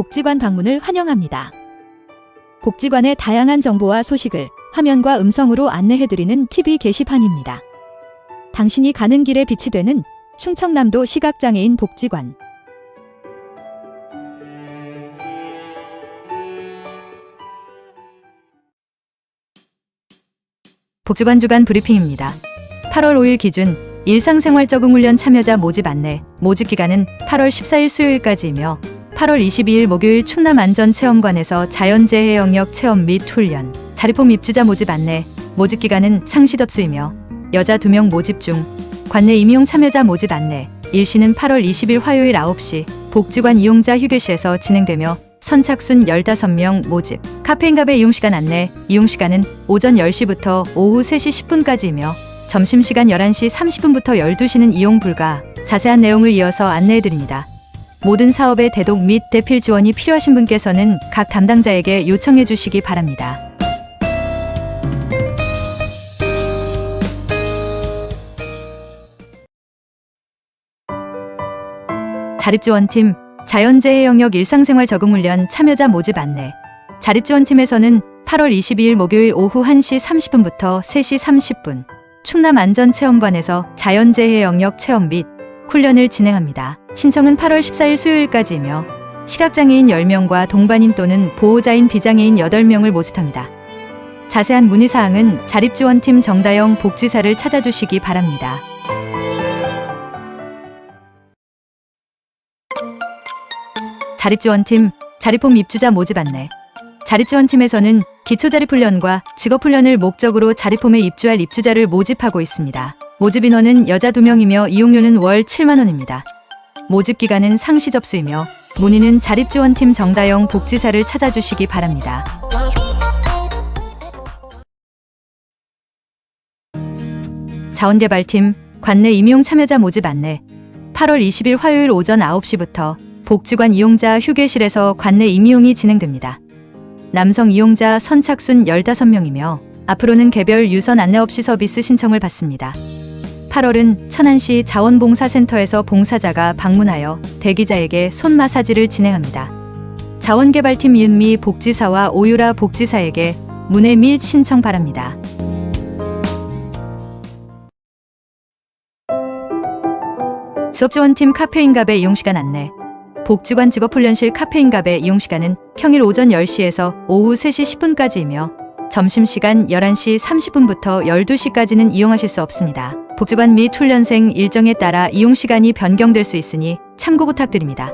복지관 방문을 환영합니다. 복지관의 다양한 정보와 소식을 화면과 음성으로 안내해드리는 TV 게시판입니다. 당신이 가는 길에 빛이 되는 충청남도 시각장애인 복지관. 복지관 주간 브리핑입니다. 8월 5일 기준 일상생활 적응 훈련 참여자 모집 안내, 모집 기간은 8월 14일 수요일까지이며 8월 22일 목요일 충남 안전체험관에서 자연재해 영역 체험 및 훈련, 다리폼 입주자 모집 안내, 모집 기간은 상시 접수이며 여자 2명 모집 중 관내 임용 참여자 모집 안내, 일시는 8월 20일 화요일 9시 복지관 이용자 휴게실에서 진행되며 선착순 15명 모집, 카페인갑의 이용시간 안내, 이용시간은 오전 10시부터 오후 3시 10분까지이며 점심시간 11시 30분부터 12시는 이용 불가, 자세한 내용을 이어서 안내해드립니다. 모든 사업의 대독 및 대필 지원이 필요하신 분께서는 각 담당자에게 요청해 주시기 바랍니다. 자립지원팀 자연재해 영역 일상생활 적응 훈련 참여자 모집 안내 자립지원팀에서는 8월 22일 목요일 오후 1시 30분부터 3시 30분 충남 안전체험관에서 자연재해 영역 체험 및 훈련을 진행합니다. 신청은 8월 14일 수요일까지이며 시각장애인 10명과 동반인 또는 보호자인 비장애인 8명을 모집합니다. 자세한 문의사항은 자립지원팀 정다영 복지사를 찾아주시기 바랍니다. 자립지원팀 자립홈 입주자 모집 안내 자립지원팀에서는 기초자립훈련과 직업훈련을 목적으로 자립홈에 입주할 입주자를 모집하고 있습니다. 모집 인원은 여자 2명이며 이용료는 월 7만원입니다. 모집 기간은 상시 접수이며 문의는 자립지원팀 정다영 복지사를 찾아주시기 바랍니다. 자원개발팀 관내 임용 참여자 모집 안내 8월 20일 화요일 오전 9시부터 복지관 이용자 휴게실에서 관내 임용이 진행됩니다. 남성 이용자 선착순 15명이며 앞으로는 개별 유선 안내 없이 서비스 신청을 받습니다. 8월은 천안시 자원봉사센터에서 봉사자가 방문하여 대기자에게 손 마사지를 진행합니다. 자원개발팀 이은미 복지사와 오유라 복지사에게 문의 및 신청 바랍니다. 수업지원팀 카페인갑의 이용시간 안내 복지관 직업훈련실 카페인갑의 이용시간은 평일 오전 10시에서 오후 3시 10분까지이며 점심시간 11시 30분부터 12시까지는 이용하실 수 없습니다. 복지관 및 훈련생 일정에 따라 이용 시간이 변경될 수 있으니 참고 부탁드립니다.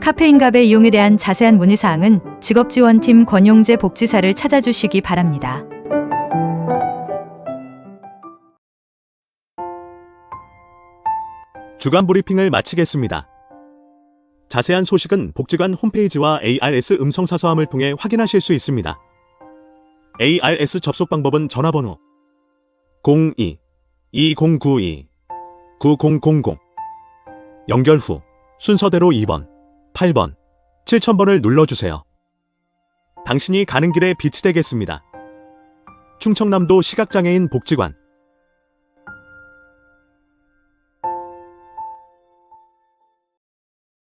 카페인갑의 이용에 대한 자세한 문의사항은 직업지원팀 권용재 복지사를 찾아주시기 바랍니다. 주간 브리핑을 마치겠습니다. 자세한 소식은 복지관 홈페이지와 ARS 음성사서함을 통해 확인하실 수 있습니다. ARS 접속 방법은 전화번호 02-2092-9000 연결 후 순서대로 2번, 8번, 7000번을 눌러주세요. 당신이 가는 길에 빛이 되겠습니다. 충청남도 시각장애인 복지관